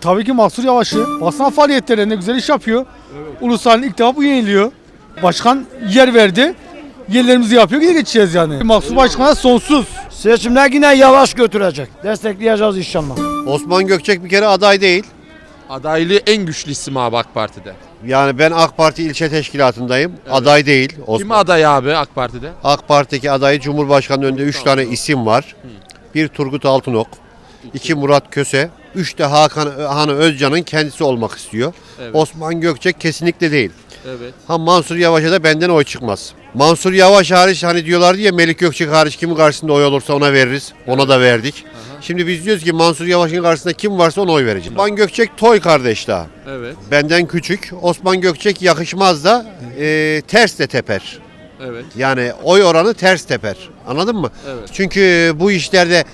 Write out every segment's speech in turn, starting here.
tabii ki Mahsur Yavaş'ı. Basın faaliyetlerinde güzel iş yapıyor. Uluslararası ilk defa bu yeniliyor. Başkan yer verdi. Yerlerimizi yapıyor, geri geçeceğiz yani. Mahsur Başkan'a sonsuz. Seçimler yine yavaş götürecek. Destekleyeceğiz inşallah. Osman Gökçek bir kere aday değil. Adaylığı en güçlü isim abi AK Parti'de. Yani ben AK Parti ilçe teşkilatındayım. Aday değil. Osman. Kim aday abi AK Parti'de? AK Parti'deki adayı Cumhurbaşkanı önünde 3 tane isim var. Bir Turgut Altınok, iki Murat Köse, üç de Hakan Hanı Özcan'ın kendisi olmak istiyor. Evet. Osman Gökçek kesinlikle değil. Evet. Ha Mansur Yavaş'a da benden oy çıkmaz. Mansur Yavaş hariç hani diyorlar diye Melik Gökçek hariç kimin karşısında oy olursa ona veririz. Ona da verdik. Şimdi biz diyoruz ki Mansur Yavaş'ın karşısında kim varsa ona oy vereceğiz. Osman Gökçek toy kardeş daha. Evet. Benden küçük. Osman Gökçek yakışmaz da e, ters de teper. Evet. Yani oy oranı ters teper. Anladın mı? Evet. Çünkü bu işlerde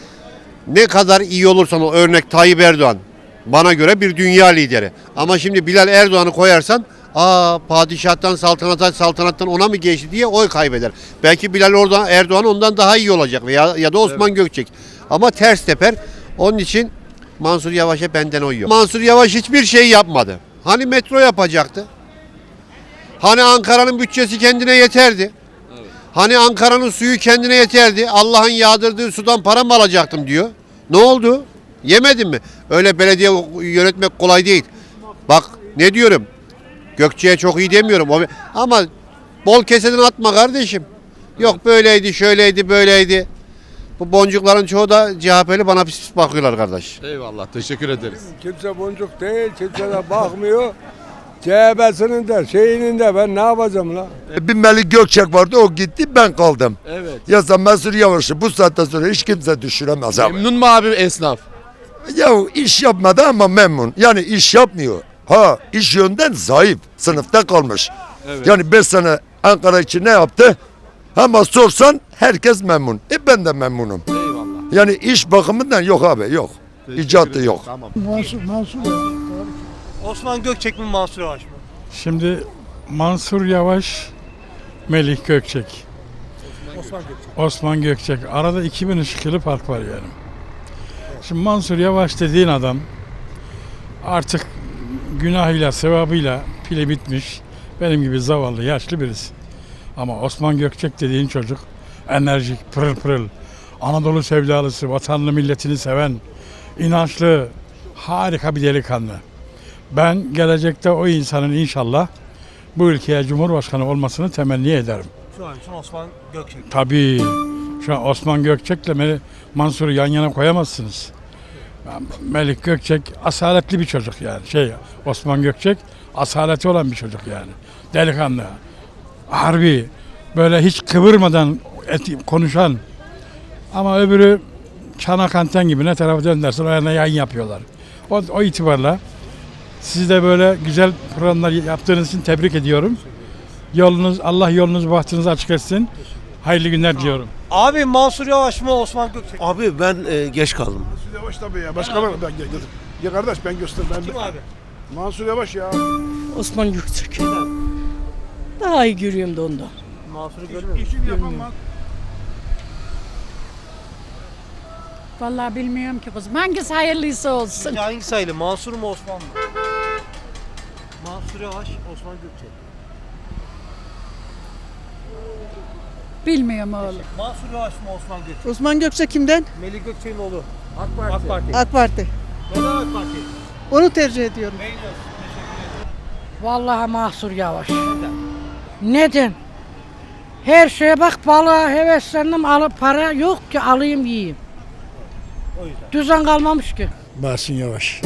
ne kadar iyi olursan o örnek Tayyip Erdoğan bana göre bir dünya lideri. Ama şimdi Bilal Erdoğan'ı koyarsan aa padişahtan saltanattan saltanattan ona mı geçti diye oy kaybeder. Belki Bilal Erdoğan, Erdoğan ondan daha iyi olacak veya ya da Osman Gökçek. Ama ters teper. Onun için Mansur Yavaş'a benden oy yok. Mansur Yavaş hiçbir şey yapmadı. Hani metro yapacaktı? Hani Ankara'nın bütçesi kendine yeterdi? Hani Ankara'nın suyu kendine yeterdi. Allah'ın yağdırdığı sudan para mı alacaktım diyor. Ne oldu? Yemedin mi? Öyle belediye yönetmek kolay değil. Bak ne diyorum. Gökçe'ye çok iyi demiyorum. Ama bol keseden atma kardeşim. Yok böyleydi, şöyleydi, böyleydi. Bu boncukların çoğu da CHP'li bana pis pis bakıyorlar kardeş. Eyvallah. Teşekkür ederiz. Kimse boncuk değil, kimse de bakmıyor. CHP'sinin de şeyinin de ben ne yapacağım la? Bir Melik Gökçek vardı o gitti ben kaldım. Evet. Ya Mansur Yavaş'ı bu saatten sonra hiç kimse düşüremez abi. Memnun mu abi esnaf? Ya iş yapmadı ama memnun. Yani iş yapmıyor. Ha iş yönden zayıf. Sınıfta kalmış. Evet. Yani 5 sene Ankara için ne yaptı? Ama sorsan herkes memnun. E ben de memnunum. Eyvallah. Yani iş bakımından yok abi yok. İcatı yok. Tamam. Osman Gökçek mi Mansur Yavaş mı? Şimdi Mansur Yavaş, Melih Gökçek. Osman Gökçek. Osman Gökçek. Arada 2000 ışık yılı fark var yani. Şimdi Mansur Yavaş dediğin adam artık günahıyla, sevabıyla pili bitmiş. Benim gibi zavallı, yaşlı birisi. Ama Osman Gökçek dediğin çocuk enerjik, pırıl pırıl, Anadolu sevdalısı, vatanını milletini seven, inançlı, harika bir delikanlı. Ben gelecekte o insanın inşallah bu ülkeye Cumhurbaşkanı olmasını temenni ederim. Şu an için Osman Gökçek. Tabii şu an Osman Gökçek'le Mansur'u yan yana koyamazsınız. Melik Gökçek asaletli bir çocuk yani. Şey Osman Gökçek asaleti olan bir çocuk yani. Delikanlı. Harbi. Böyle hiç kıvırmadan et- konuşan. Ama öbürü çanak anten gibi ne tarafa dönersen o yana yayın yapıyorlar. O, o itibarla sizi de böyle güzel programlar yaptığınız için tebrik ediyorum. Yolunuz Allah yolunuzu bahtınızı açık etsin. Hayırlı günler diliyorum. Abi Mansur Yavaş mı Osman Gökçek? Abi ben e, geç kaldım. Yavaş tabii ya. Başkanım ben gel, gel. Ya kardeş ben göster ben. Kim abi? Mansur Yavaş ya. Osman Gökçek. Daha iyi görüyorum da ondan. Mansur'u görmüyor musun? İşini yapan bak. Vallahi bilmiyorum ki kızım. Hangisi hayırlıysa olsun. Hangisi hayırlı? Mansur mu Osman mı? Mansur Yavaş, Osman Gökçek. Bilmiyorum oğlum. Mansur Yavaş mı Osman Gökçek? Osman Gökçek kimden? Melih Gökçek'in oğlu. AK Parti. AK Parti. AK Parti. Neden AK Parti? Onu tercih ediyorum. Beğeniyorsun. Vallahi Mahsur Yavaş. Neden? Her şeye bak balığa heveslendim alıp para yok ki alayım yiyeyim. O yüzden. Düzen kalmamış ki. Mahsun Yavaş.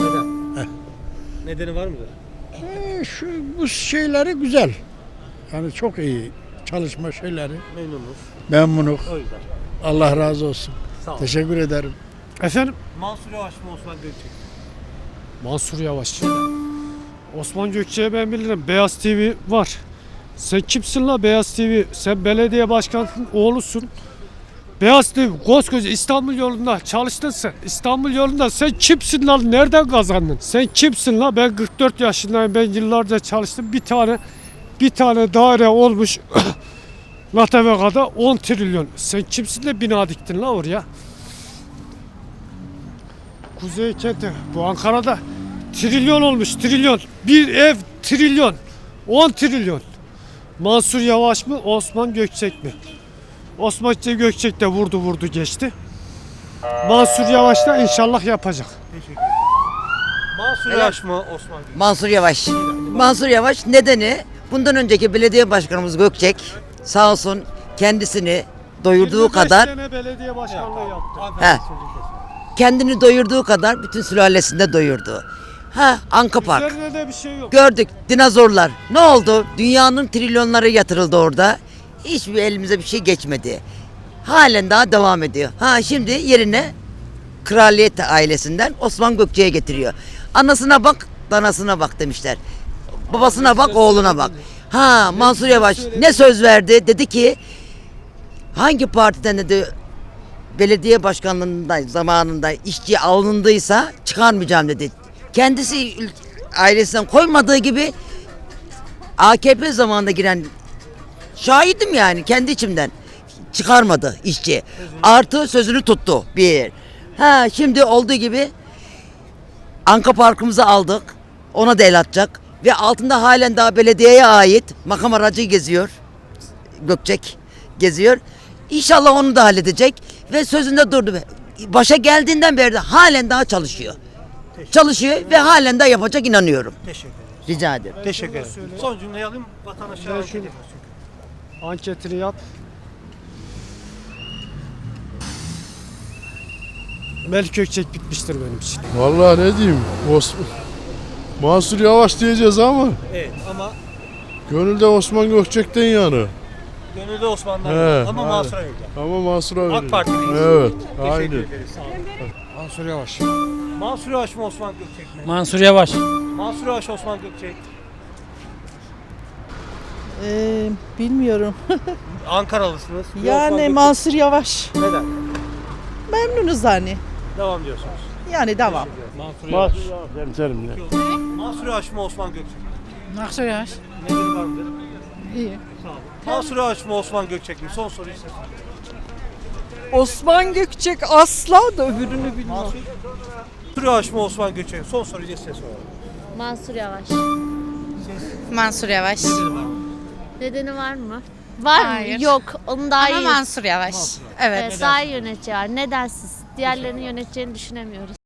Nedeni var mıdır? Şu bu şeyleri güzel. Yani çok iyi çalışma şeyleri. Memnunuz. O yüzden. Allah razı olsun. Sağ ol. Teşekkür ederim. Efendim? Mansur Yavaş mı Osman Gökçek? Mansur Yavaş. Osman Gökçe'yi ben bilirim. Beyaz TV var. Sen kimsin la Beyaz TV? Sen belediye başkanının oğlusun. Beyaz TV koskoca İstanbul yolunda çalıştın sen. İstanbul yolunda sen kimsin lan? Nereden kazandın? Sen kimsin la? Ben 44 yaşındayım. Ben yıllarca çalıştım. Bir tane bir tane daire olmuş. Lateveka'da 10 trilyon. Sen kimsin de bina diktin la oraya? Kuzey kenti. Bu Ankara'da trilyon olmuş trilyon. Bir ev trilyon. 10 trilyon. Mansur Yavaş mı Osman Gökçek mi? Osman Gökçek de vurdu vurdu geçti. Mansur Yavaş da inşallah yapacak. Mansur Yavaş mı Osman Gökçek? Mansur Yavaş. Mansur Yavaş nedeni bundan önceki belediye başkanımız Gökçek sağ olsun kendisini doyurduğu 25 kadar sene belediye başkanlığı yaptı. He. kendini doyurduğu kadar bütün sülalesini de doyurdu. Ha Anka Park. Üzerine de bir şey yok. Gördük dinozorlar. Ne oldu? Dünyanın trilyonları yatırıldı orada. Hiçbir elimize bir şey geçmedi. Halen daha devam ediyor. Ha şimdi yerine kraliyet ailesinden Osman Gökçe'ye getiriyor. Anasına bak, danasına bak demişler. Babasına bak, oğluna bak. Ha Mansur Yavaş ne söz verdi? Dedi ki hangi partiden dedi belediye başkanlığında zamanında işçi alındıysa çıkarmayacağım dedi. Kendisi ailesinden koymadığı gibi AKP zamanında giren şahidim yani kendi içimden çıkarmadı işçi. Artı sözünü tuttu bir. Ha şimdi olduğu gibi Anka Parkımızı aldık. Ona da el atacak. Ve altında halen daha belediyeye ait makam aracı geziyor. Gökçek geziyor. İnşallah onu da halledecek. Ve sözünde durdu. Başa geldiğinden beri de halen daha çalışıyor. Çalışıyor ve halen daha yapacak inanıyorum. Teşekkür ederim. Rica ederim. Teşekkür ederim. Son cümleyi alayım. Vatandaşlar anket ediyoruz. Anketini yap. Melik Gökçek bitmiştir benim için. Vallahi ne diyeyim? Osman, Mansur Yavaş diyeceğiz ama Evet ama gönülde Osman Gökçek'ten yani. gönülde Osman'dan He, ama aynen. Mansur'a yok. Ama Mansur'a AK veriyor. Parti değil. Evet, Teşekkür aynen. ederiz. Sağ olun. Mansur Yavaş. Mansur Yavaş mı Osman Gökçek mi? Mansur Yavaş. Mansur Yavaş Osman Gökçek. Ee, bilmiyorum. Ankaralısınız. Yani. Mansur Yavaş. Neden? Memnunuz hani. Devam diyorsunuz. Yani devam. Mansur Yavaş mı Osman Gökçek? Mansur Yavaş. Nedeni var mıdır? İyi. Sağ olun. Mansur Yavaş mı Osman Gökçek mi? Son soruyu size. Osman Gökçek asla da öbürünü bilmem. Mansur Yavaş mı Osman Gökçek? Son soruyu size soralım. Mansur Yavaş. Mansur Yavaş. Nedeni var? Nedeni var mı? Var Hayır. mı? Yok. Onu daha iyi. Mansur Yavaş. Evet. Evet, daha iyi yönetici var. Nedensiz. Diğerlerini yöneteceğini düşünemiyoruz.